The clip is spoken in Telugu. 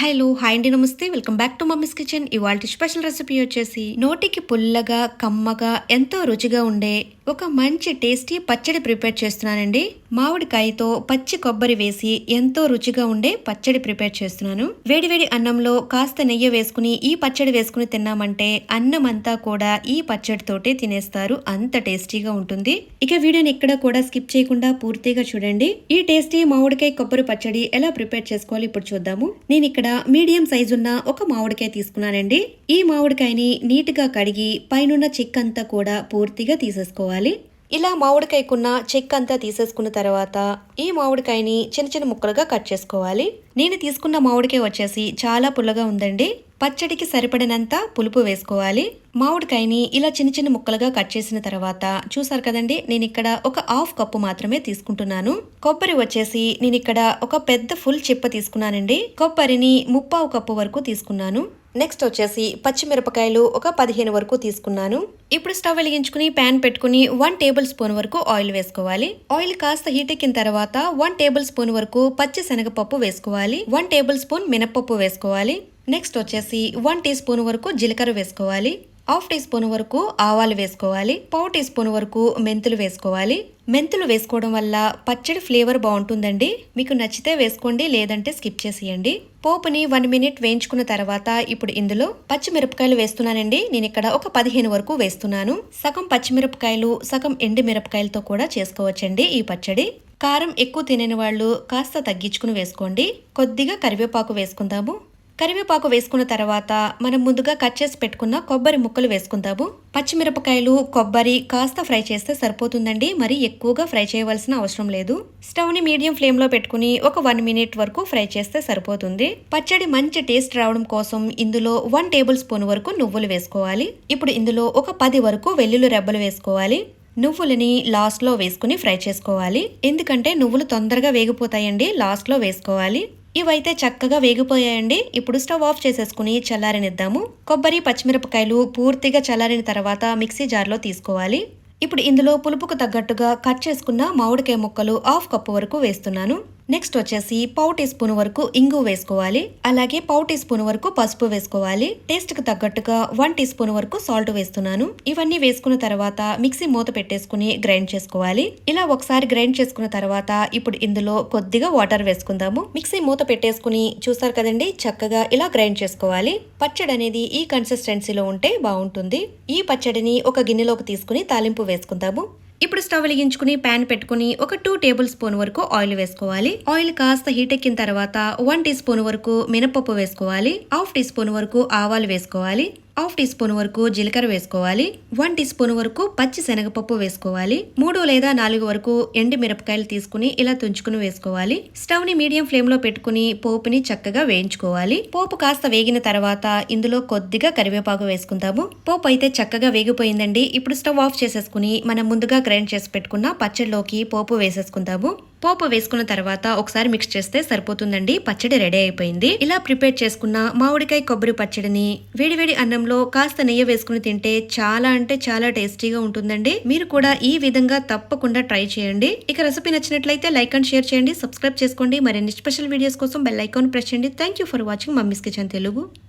హలో హాయ్ అండి నమస్తే. Welcome back to mummy's kitchen. ఇవాళ స్పెషల్ రెసిపీ వచ్చేసి నోటికి పుల్లగా కమ్మగా ఎంతో రుచిగా ఉండే ఒక మంచి టేస్టీ పచ్చడి ప్రిపేర్ చేస్తున్నానండి. మామిడికాయతో పచ్చి కొబ్బరి వేసి ఎంతో రుచిగా ఉండే పచ్చడి ప్రిపేర్ చేస్తున్నాను. వేడివేడి అన్నంలో కాస్త నెయ్యి వేసుకుని ఈ పచ్చడి వేసుకుని తిన్నామంటే అన్నం అంతా కూడా ఈ పచ్చడితోటే తినేస్తారు. అంత టేస్టీగా ఉంటుంది. ఇక వీడియోని ఎక్కడ కూడా స్కిప్ చేయకుండా పూర్తిగా చూడండి. ఈ టేస్టీ మామిడికాయ కొబ్బరి పచ్చడి ఎలా ప్రిపేర్ చేసుకోవాలి ఇప్పుడు చూద్దాము. నేను ఇక్కడ మీడియం సైజు ఉన్న ఒక మామిడికాయ తీసుకున్నానండి. ఈ మామిడికాయని నీట్గా కడిగి పైనున్న చెక్ అంతా కూడా పూర్తిగా తీసేసుకోవాలి. ఇలా మామిడికాయకున్న చెక్ అంతా తీసేసుకున్న తర్వాత ఈ మామిడికాయని చిన్న చిన్న ముక్కలుగా కట్ చేసుకోవాలి. నేను తీసుకున్న మామిడికాయ వచ్చేసి చాలా పుల్లగా ఉందండి. పచ్చడికి సరిపడినంత పులుపు వేసుకోవాలి. మామిడికాయని ఇలా చిన్న చిన్న ముక్కలుగా కట్ చేసిన తర్వాత చూసారు కదండి నేను ఇక్కడ ఒక హాఫ్ కప్పు మాత్రమే తీసుకుంటున్నాను. కొబ్బరి వచ్చేసి నేను ఇక్కడ ఒక పెద్ద ఫుల్ చిప్ప తీసుకున్నానండి. కొబ్బరిని ముప్పావు కప్పు వరకు తీసుకున్నాను. నెక్స్ట్ వచ్చేసి పచ్చిమిరపకాయలు ఒక పదిహేను వరకు తీసుకున్నాను. ఇప్పుడు స్టవ్ వెలిగించుకుని ప్యాన్ పెట్టుకుని వన్ టేబుల్ స్పూన్ వరకు ఆయిల్ వేసుకోవాలి. ఆయిల్ కాస్త హీట్ ఎక్కిన తర్వాత వన్ టేబుల్ స్పూన్ వరకు పచ్చి శనగపప్పు వేసుకోవాలి. వన్ టేబుల్ స్పూన్ మినపప్పు వేసుకోవాలి. నెక్స్ట్ వచ్చేసి వన్ టీ స్పూన్ వరకు జీలకర్ర వేసుకోవాలి. హాఫ్ టీ స్పూన్ వరకు ఆవాలు వేసుకోవాలి పావు టీ స్పూన్ వరకు మెంతులు వేసుకోవాలి. మెంతులు వేసుకోవడం వల్ల పచ్చడి ఫ్లేవర్ బాగుంటుందండి. మీకు నచ్చితే వేసుకోండి లేదంటే స్కిప్ చేసేయండి. పోపుని వన్ మినిట్ వేయించుకున్న తర్వాత ఇప్పుడు ఇందులో పచ్చిమిరపకాయలు వేస్తున్నానండి. నేను ఇక్కడ ఒక పదిహేను వరకు వేస్తున్నాను. సగం పచ్చిమిరపకాయలు సగం ఎండి మిరపకాయలతో కూడా చేసుకోవచ్చండి ఈ పచ్చడి. కారం ఎక్కువ తినని వాళ్ళు కాస్త తగ్గించుకుని వేసుకోండి. కొద్దిగా కరివేపాకు వేసుకుందాము. కరివేపాకు వేసుకున్న తర్వాత మనం ముందుగా కట్ చేసి పెట్టుకున్న కొబ్బరి ముక్కలు వేసుకుందాము. పచ్చిమిరపకాయలు కొబ్బరి కాస్త ఫ్రై చేస్తే సరిపోతుందండి. మరి ఎక్కువగా ఫ్రై చేయవలసిన అవసరం లేదు. స్టవ్ని మీడియం ఫ్లేమ్లో పెట్టుకుని ఒక వన్ మినిట్ వరకు ఫ్రై చేస్తే సరిపోతుంది. పచ్చడి మంచి టేస్ట్ రావడం కోసం ఇందులో వన్ టేబుల్ స్పూన్ వరకు నువ్వులు వేసుకోవాలి. ఇప్పుడు ఇందులో ఒక పది వరకు వెల్లుల్లి రెబ్బలు వేసుకోవాలి. నువ్వులని లాస్ట్లో వేసుకుని ఫ్రై చేసుకోవాలి. ఎందుకంటే నువ్వులు తొందరగా వేగిపోతాయండి. లాస్ట్లో వేసుకోవాలి. ఇవైతే చక్కగా వేగిపోయాయండి. ఇప్పుడు స్టవ్ ఆఫ్ చేసేసుకుని చల్లారనిద్దాము. కొబ్బరి పచ్చిమిరపకాయలు పూర్తిగా చల్లారిన తర్వాత మిక్సీ జార్లో తీసుకోవాలి. ఇప్పుడు ఇందులో పులుపుకు తగ్గట్టుగా కట్ చేసుకున్న మామిడికాయ ముక్కలు హాఫ్ కప్పు వరకు వేస్తున్నాను. నెక్స్ట్ వచ్చేసి పావు టీ స్పూన్ వరకు ఇంగు వేసుకోవాలి. అలాగే పావు టీ స్పూన్ వరకు పసుపు వేసుకోవాలి. టేస్ట్కు తగ్గట్టుగా వన్ టీ స్పూన్ వరకు సాల్ట్ వేస్తున్నాను. ఇవన్నీ వేసుకున్న తర్వాత మిక్సీ మూత పెట్టేసుకుని గ్రైండ్ చేసుకోవాలి. ఇలా ఒకసారి గ్రైండ్ చేసుకున్న తర్వాత ఇప్పుడు ఇందులో కొద్దిగా వాటర్ వేసుకుందాము. మిక్సీ మూత పెట్టేసుకుని చూసారు కదండి చక్కగా ఇలా గ్రైండ్ చేసుకోవాలి. పచ్చడి అనేది ఈ కన్సిస్టెన్సీలో ఉంటే బాగుంటుంది. ఈ పచ్చడిని ఒక గిన్నెలోకి తీసుకుని తాలింపు వేసుకుందాము. ఇప్పుడు స్టవ్ వెలిగించుకుని ప్యాన్ పెట్టుకుని ఒక టూ టేబుల్ స్పూన్ వరకు ఆయిల్ వేసుకోవాలి. ఆయిల్ కాస్త హీట్ ఎక్కిన తర్వాత వన్ టీ స్పూన్ వరకు మినపప్పు వేసుకోవాలి. హాఫ్ టీ స్పూన్ వరకు ఆవాలు వేసుకోవాలి. హాఫ్ టీ స్పూన్ వరకు జీలకర్ర వేసుకోవాలి వన్ టీ స్పూన్ వరకు పచ్చి శనగపప్పు వేసుకోవాలి మూడు లేదా నాలుగు వరకు ఎండి మిరపకాయలు తీసుకుని ఇలా తుంచుకుని వేసుకోవాలి. స్టవ్ని మీడియం ఫ్లేమ్లో పెట్టుకుని పోపుని చక్కగా వేయించుకోవాలి. పోపు కాస్త వేగిన తర్వాత ఇందులో కొద్దిగా కరివేపాకు వేసుకుందాము. పోపు అయితే చక్కగా వేగిపోయిందండి. ఇప్పుడు స్టవ్ ఆఫ్ చేసేసుకుని మనం ముందుగా గ్రైండ్ చేసి పెట్టుకున్న పచ్చడిలోకి పోపు వేసేసుకుందాము. పోపు వేసుకున్న తర్వాత ఒకసారి మిక్స్ చేస్తే సరిపోతుందండి. పచ్చడి రెడీ అయిపోయింది. ఇలా ప్రిపేర్ చేసుకున్న మామిడికాయ కొబ్బరి పచ్చడిని వేడివేడి అన్నంలో కాస్త నెయ్యి వేసుకుని తింటే చాలా అంటే చాలా టేస్టీగా ఉంటుందండి. మీరు కూడా ఈ విధంగా తప్పకుండా ట్రై చేయండి. ఇక రెసిపీ నచ్చినట్లయితే లైక్ అండ్ షేర్ చేయండి. సబ్స్క్రైబ్ చేసుకోండి. మరిన్ని స్పెషల్ వీడియోస్ కోసం బెల్ ఐకాన్ ప్రెస్ చేయండి. Thank you for watching. Mummy's kitchen Telugu.